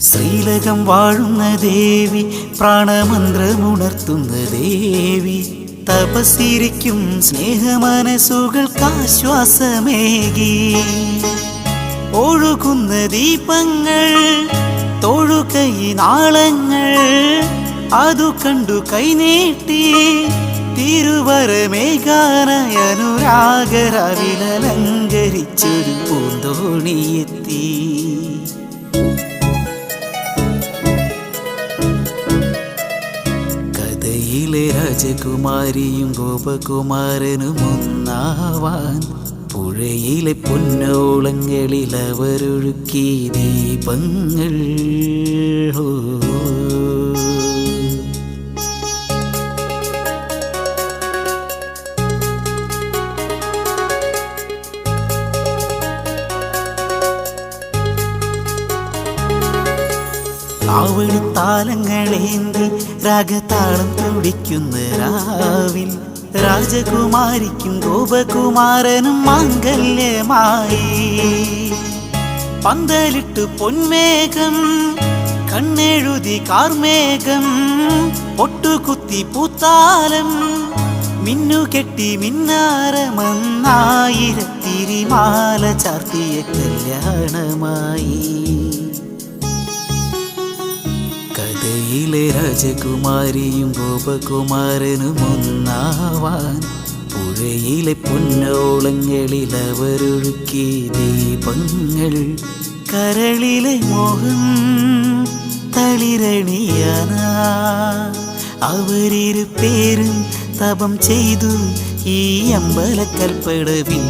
ശ്രീലകം വാഴുന്ന ദേവി പ്രാണമന്ത്രമുണർത്തുന്ന ദേവി. തപസ്സിരിക്കും സ്നേഹമനസുകൾക്കാശ്വാസമേകി ഒഴുകുന്ന ദീപങ്ങൾ തൊഴുകൈ നാളങ്ങൾ അതു കണ്ടു കൈനീട്ടി. തിരുവരമേകാനയനുരാഗരവിലലങ്കരിച്ചൊരു പൂന്തോണിയെത്തി. കഥയിലെ രാജകുമാരിയും ഗോപകുമാരനും ഒന്നാവാൻ പുഴയിലെ പൊന്നോളങ്ങളിൽ അവരൊഴുക്കി ദീപങ്ങൾ ഹോ. ആവണിത്താലങ്ങളേന്തി രാഗതാളം തുടിക്കുന്ന രാവിൽ. രാജകുമാരിക്കും ഗോപകുമാരനും മാംഗല്യമായി. പന്തലിട്ടു പൊന്മേഘം കണ്ണെഴുതി കാർമേഘം പൊട്ടുകുത്തി പൂത്താലം മിന്നുകെട്ടി മിന്നാരമെന്നായിരത്തിരിമാല ചാർത്തിയ കല്യാണമായി. കഥയിലെ രാജകുമാരിയും ഗോപകുമാരനും ഒന്നാവാൻ പുഴയിലെ പൊന്നോളങ്ങളിൽ അവരൊഴുക്കി ദീപങ്ങൾ കരളിലെ മോഹം തളിരണിയാന. അവരിരു പേരും തപം ചെയ്തു ഈ അമ്പലക്കൽപ്പടവിൽ